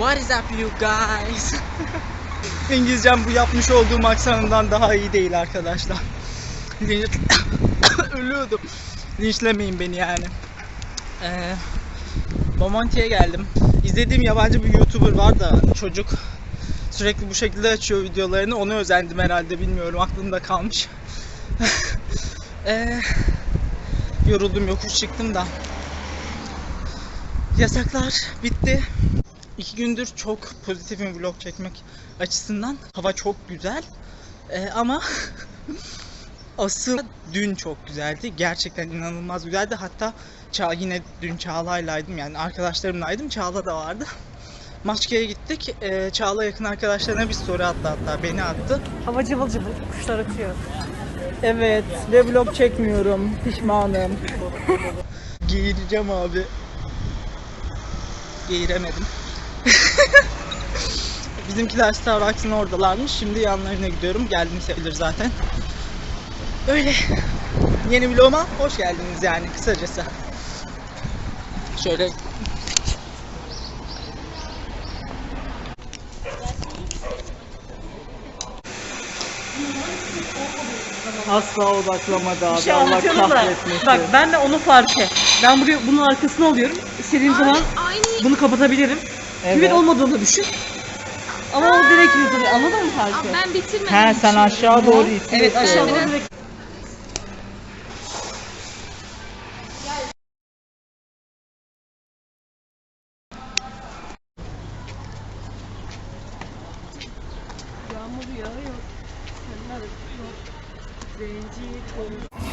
What is up you guys? İngilizcem bu yapmış olduğum aksanından daha iyi değil arkadaşlar. Ölüyordum. Linçlemeyin beni yani. Ee, Bomonti'ye geldim. İzlediğim yabancı bir YouTuber var da çocuk sürekli bu şekilde açıyor videolarını. Onu özendim herhalde bilmiyorum aklımda kalmış. Ee, yoruldum yokuş çıktım da. Yasaklar bitti. İki gündür çok pozitifim vlog çekmek açısından. Hava çok güzel. Ee, ama asıl dün çok güzeldi. Gerçekten inanılmaz güzeldi. Hatta Ça yine dün Çağla'ylaydım yani arkadaşlarımlaydım. Çağla da vardı. Maçka'ya gittik. Ee, Çağla yakın arkadaşlarına bir story attı hatta. Beni attı. Hava cıvıl cıvıl, kuşlar ötüyor. Evet ve vlog çekmiyorum. Pişmanım. Giyireceğim abi. Giyiremedim. Bizimkiler Starbucks'ın oradalarmış. Şimdi yanlarına gidiyorum. Geldim sayılır zaten. Öyle. Yeni vloguma hoş geldiniz yani kısacası. Şöyle asla odaklamadı abi. Bir şey Allah anlatıyorum da. kahretmesin. Bak ben de onu fark et. Ben buraya bunun arkasına alıyorum. İstediğim zaman bunu kapatabilirim. Evet. Küvet olmadığını düşün. Ama o direkt yüzünü anladın mı farkı? Ben bitirmedim. He sen aşağı doğru itin. Evet aşağıda direkt. Yağmur yağıyor. Senler yok. Zenci kolu.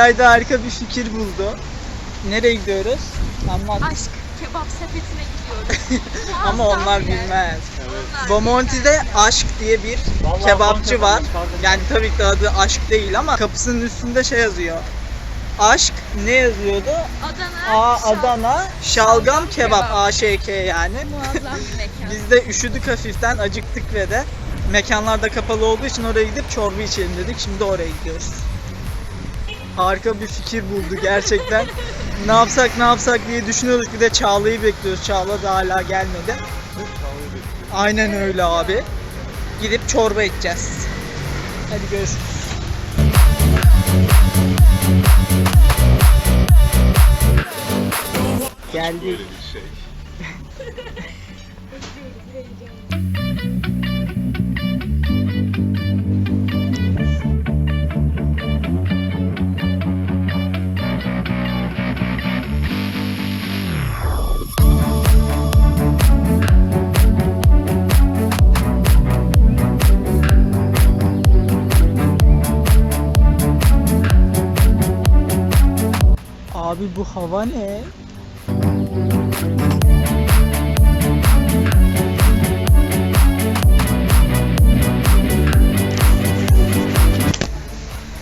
İlayda harika bir fikir buldu. Nereye gidiyoruz? Anlat. Aşk kebap sepetine gidiyoruz. Ama onlar bilmez. Bomonti'de Aşk diye bir kebapçı var. Yani tabii ki adı Aşk değil ama kapısının üstünde şey yazıyor. Aşk ne yazıyordu? Adana. A Adana Şalgam Kebap AŞK yani. Muazzam bir mekan. Biz de üşüdük hafiften, acıktık ve de mekanlar da kapalı olduğu için oraya gidip çorba içelim dedik. Şimdi oraya gidiyoruz. Harika bir fikir buldu gerçekten. ne yapsak ne yapsak diye düşünüyorduk. Bir de Çağla'yı bekliyoruz. Çağla da hala gelmedi. Aynen öyle abi. Gidip çorba içeceğiz. Hadi görüşürüz. Geldik. Abi bu hava ne?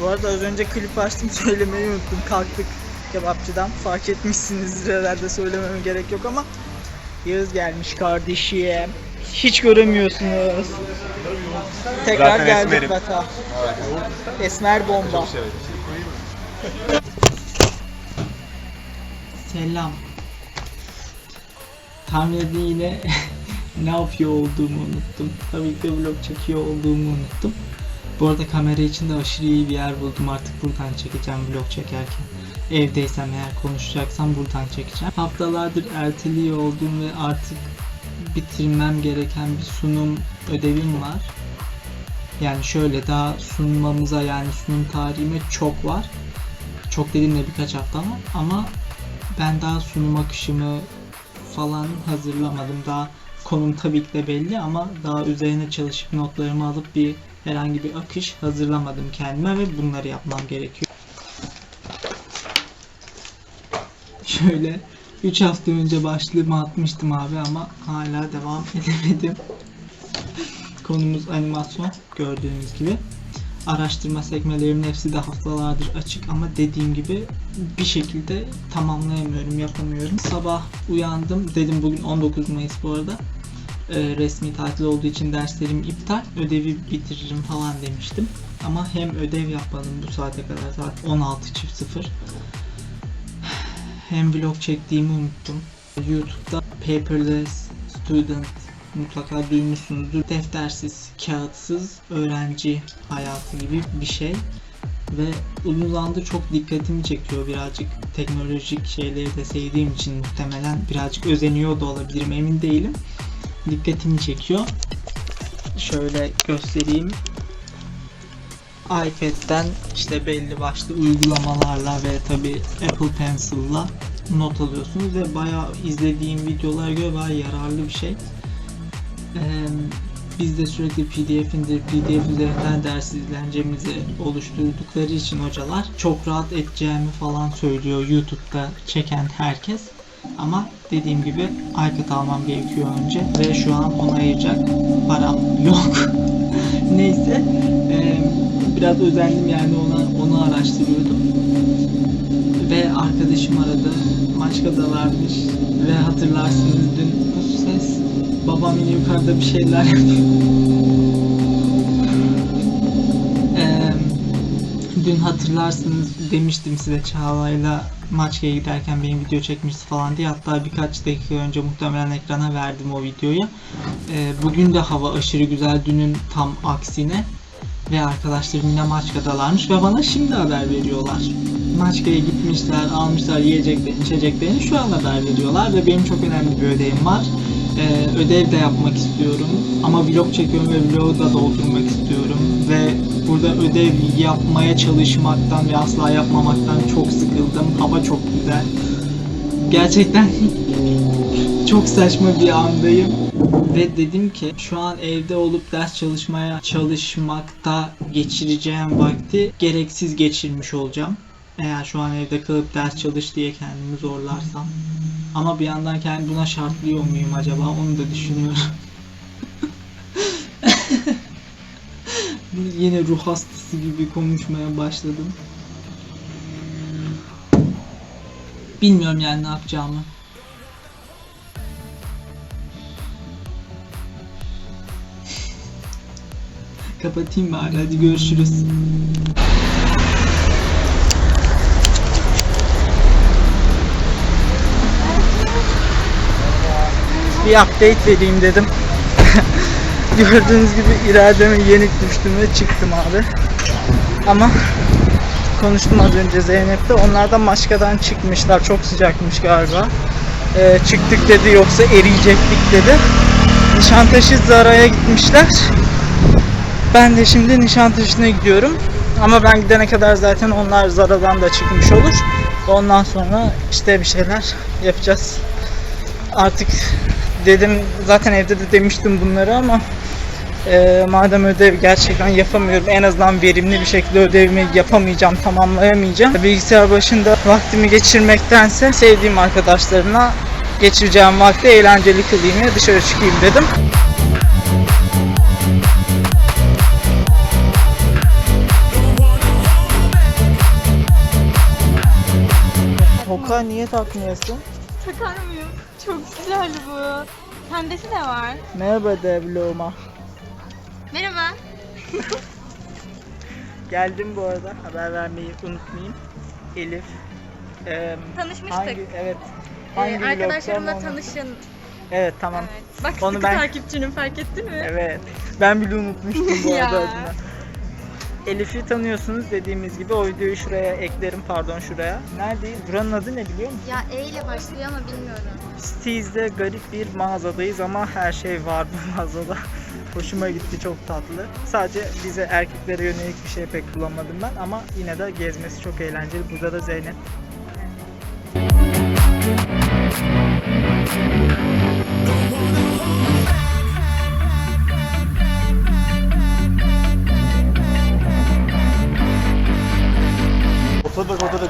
Bu arada az önce klip açtım söylemeyi unuttum. Kalktık kebapçıdan. Fark etmişsinizdir herhalde söylememe gerek yok ama Yağız gelmiş kardeşim. Hiç göremiyorsunuz. Tekrar Zaten geldik esmerim. bata. Esmer bomba. Selam. Edin yine ne yapıyor olduğumu unuttum. Tabii ki vlog çekiyor olduğumu unuttum. Bu arada kamera için de aşırı iyi bir yer buldum. Artık buradan çekeceğim vlog çekerken. Evdeysem eğer konuşacaksam buradan çekeceğim. Haftalardır erteliyor olduğum ve artık bitirmem gereken bir sunum ödevim var. Yani şöyle daha sunmamıza yani sunum tarihime çok var. Çok dediğimde birkaç hafta ama ama ben daha sunum akışımı falan hazırlamadım. Daha konum tabii ki de belli ama daha üzerine çalışıp notlarımı alıp bir herhangi bir akış hazırlamadım kendime ve bunları yapmam gerekiyor. Şöyle 3 hafta önce başlığımı atmıştım abi ama hala devam edemedim. Konumuz animasyon gördüğünüz gibi. Araştırma sekmelerimin hepsi de haftalardır açık ama dediğim gibi bir şekilde tamamlayamıyorum, yapamıyorum. Sabah uyandım, dedim bugün 19 Mayıs bu arada. Ee, resmi tatil olduğu için derslerim iptal, ödevi bitiririm falan demiştim. Ama hem ödev yapmadım bu saate kadar, saat 16.00 hem vlog çektiğimi unuttum. YouTube'da Paperless Student mutlaka duymuşsunuzdur. Deftersiz, kağıtsız öğrenci hayatı gibi bir şey. Ve uzun zamandır çok dikkatimi çekiyor birazcık teknolojik şeyleri de sevdiğim için muhtemelen birazcık özeniyor da olabilirim emin değilim. Dikkatimi çekiyor. Şöyle göstereyim. iPad'den işte belli başlı uygulamalarla ve tabi Apple Pencil'la not alıyorsunuz ve bayağı izlediğim videolara göre bayağı yararlı bir şey. Biz de sürekli pdf indir, pdf üzerinden ders izlencemizi oluşturdukları için hocalar çok rahat edeceğimi falan söylüyor YouTube'da çeken herkes. Ama dediğim gibi iPad almam gerekiyor önce ve şu an ona ayıracak param yok. Neyse biraz özendim yani ona onu araştırıyordum ve arkadaşım aradı Maçka'dalarmış ve hatırlarsınız dün bu ses babam yine yukarıda bir şeyler dün hatırlarsınız demiştim size Çağla'yla Maçka'ya giderken benim video çekmişti falan diye hatta birkaç dakika önce muhtemelen ekrana verdim o videoyu Eee, bugün de hava aşırı güzel dünün tam aksine ve arkadaşlarım yine Maçka'dalarmış ve bana şimdi haber veriyorlar. Maçka'ya gitmişler, almışlar yiyeceklerini, içeceklerini şu an haber veriyorlar ve benim çok önemli bir ödevim var. Ee, ödev de yapmak istiyorum ama vlog çekiyorum ve vlogu da doldurmak istiyorum ve burada ödev yapmaya çalışmaktan ve asla yapmamaktan çok sıkıldım. Hava çok güzel. Gerçekten çok saçma bir andayım. Ve dedim ki şu an evde olup ders çalışmaya çalışmakta geçireceğim vakti gereksiz geçirmiş olacağım. Eğer şu an evde kalıp ders çalış diye kendimi zorlarsam. Ama bir yandan kendimi buna şartlıyor muyum acaba onu da düşünüyorum. Yine ruh hastası gibi konuşmaya başladım. Bilmiyorum yani ne yapacağımı. Kapatayım bari hadi görüşürüz. Bir update vereyim dedim. Gördüğünüz gibi irademe yenik düştüm ve çıktım abi. Ama konuştum az önce Zeynep'te. Onlar da Maşka'dan çıkmışlar. Çok sıcakmış galiba. Ee, çıktık dedi yoksa eriyecektik dedi. Nişantaşı Zara'ya gitmişler. Ben de şimdi Nişantaşı'na gidiyorum. Ama ben gidene kadar zaten onlar Zara'dan da çıkmış olur. Ondan sonra işte bir şeyler yapacağız. Artık dedim zaten evde de demiştim bunları ama e, madem ödev gerçekten yapamıyorum en azından verimli bir şekilde ödevimi yapamayacağım, tamamlayamayacağım. Bilgisayar başında vaktimi geçirmektense sevdiğim arkadaşlarımla geçireceğim vakti eğlenceli kılayım ve dışarı çıkayım dedim. Toka niye takmıyorsun? Takar mıyım? Çok güzel bu. Pembesi de var. Merhaba devloma. Merhaba. Geldim bu arada haber vermeyi unutmayayım. Elif. Eee, Tanışmıştık. hangi evet Ee, hangi arkadaşlarımla vlogdan onu- tanışın. Evet tamam. Evet. Bak Onu sıkı ben- takipçinin fark ettin mi? Evet. Ben bile unutmuştum bu Ya. arada adını. Elif'i tanıyorsunuz dediğimiz gibi o videoyu şuraya eklerim pardon şuraya. Neredeyiz? Buranın adı ne biliyor musun? Ya E ile başlıyor ama bilmiyorum. Steez'de garip bir mağazadayız ama her şey var bu mağazada. Hoşuma gitti çok tatlı. Sadece bize erkeklere yönelik bir şey pek bulamadım ben ama yine de gezmesi çok eğlenceli. Burada da Zeynep.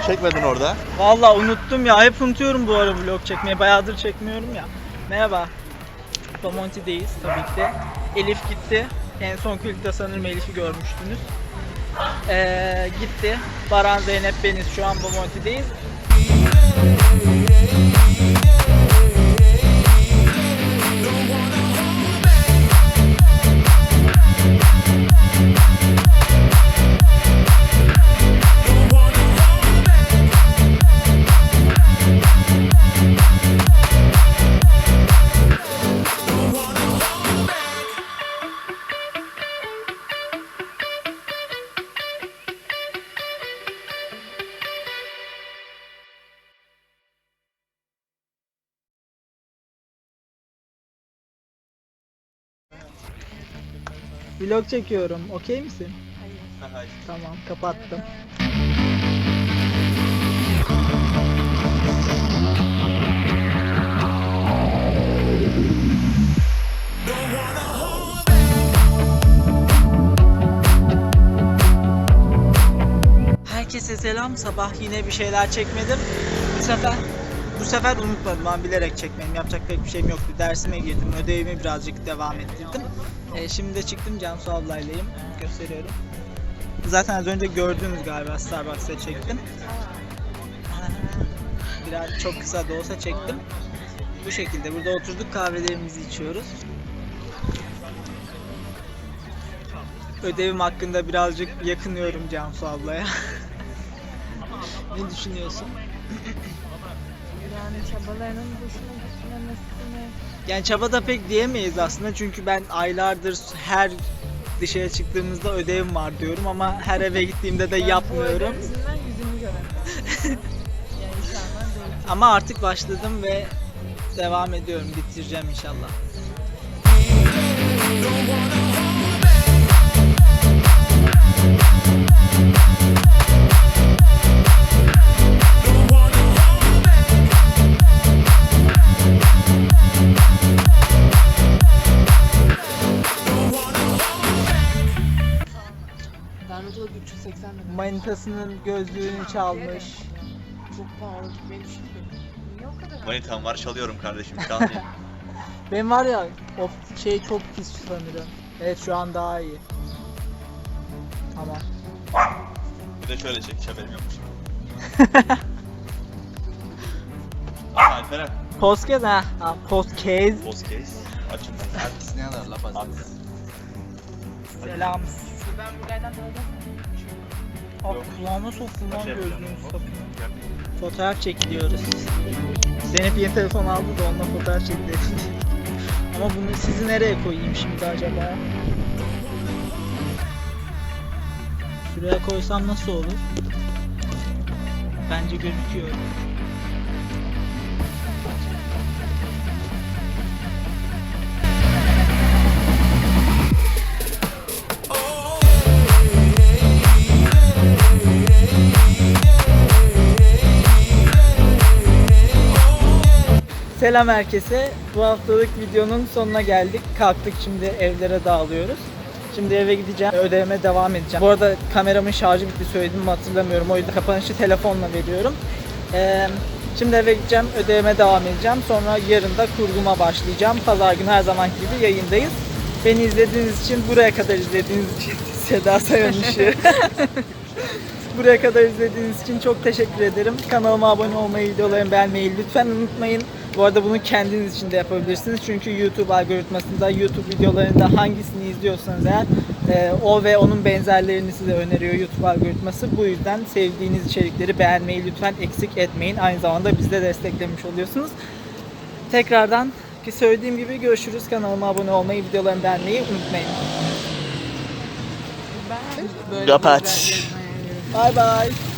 Çekmedin orada. Vallahi unuttum ya. Hep unutuyorum bu ara vlog çekmeyi. Bayağıdır çekmiyorum ya. Merhaba. Bomonti'deyiz tabii ki de. Elif gitti. En son kulüpte sanırım Elif'i görmüştünüz. Ee, gitti. Baran Zeynep Beniz şu an Bomonti'deyiz. Vlog çekiyorum. Okey misin? Tamam kapattım. Herkese selam. Sabah yine bir şeyler çekmedim. Bu sefer bu sefer unutmadım. Ben bilerek çekmedim. Yapacak pek bir şeyim yoktu. Dersime girdim. Ödevimi birazcık devam ettirdim. Ee, şimdi de çıktım. Cansu ablaylayım. Gösteriyorum. Zaten az önce gördünüz galiba Starbucks'ta çektim. Biraz çok kısa da olsa çektim. Bu şekilde burada oturduk kahvelerimizi içiyoruz. Ödevim hakkında birazcık yakınıyorum Cansu ablaya. ne düşünüyorsun? Yani çabalarının boşuna gitmemesini. Yani çaba da pek diyemeyiz aslında çünkü ben aylardır her dışarı çıktığımızda ödevim var diyorum ama her eve gittiğimde de yapmıyorum. yüzünden yüzünü göremem. yani. Ama artık başladım ve devam ediyorum. Bitireceğim inşallah. Manitasının gözlüğünü çalmış. Çok pahalı. Düşündüm. Niye o kadar? Manitam var çalıyorum kardeşim çalmayayım. Benim var ya o şey çok pis sanırım. Evet şu an daha iyi. Tamam. bir de şöyle çek hiç haberim yokmuş. Ama Alperen. Podcast ha. ha podcast. Postcase. Açın. Herkes ne kadar laf Selam. Ben buradan da Aa, kulağıma soktum lan Şey sapını. Fotoğraf çekiliyoruz. Zeynep yeni telefon aldı da onunla fotoğraf çekti. Ama bunu sizi nereye koyayım şimdi acaba? Şuraya koysam nasıl olur? Bence gözüküyor. Selam herkese. Bu haftalık videonun sonuna geldik. Kalktık şimdi evlere dağılıyoruz. Şimdi eve gideceğim. Ödevime devam edeceğim. Bu arada kameramın şarjı bitti söyledim mi hatırlamıyorum. O yüzden kapanışı telefonla veriyorum. Ee, şimdi eve gideceğim. Ödevime devam edeceğim. Sonra yarın da kurguma başlayacağım. Pazar günü her zamanki gibi yayındayız. Beni izlediğiniz için, buraya kadar izlediğiniz için Seda Sayan işi. Buraya kadar izlediğiniz için çok teşekkür ederim. Kanalıma abone olmayı, videolarımı beğenmeyi lütfen unutmayın. Bu arada bunu kendiniz için de yapabilirsiniz. Çünkü YouTube algoritmasında YouTube videolarında hangisini izliyorsanız eğer e, o ve onun benzerlerini size öneriyor YouTube algoritması. Bu yüzden sevdiğiniz içerikleri beğenmeyi lütfen eksik etmeyin. Aynı zamanda bizi de desteklemiş oluyorsunuz. Tekrardan ki söylediğim gibi görüşürüz. Kanalıma abone olmayı, videolarımı beğenmeyi unutmayın. Böyle Kapat. Bye bye.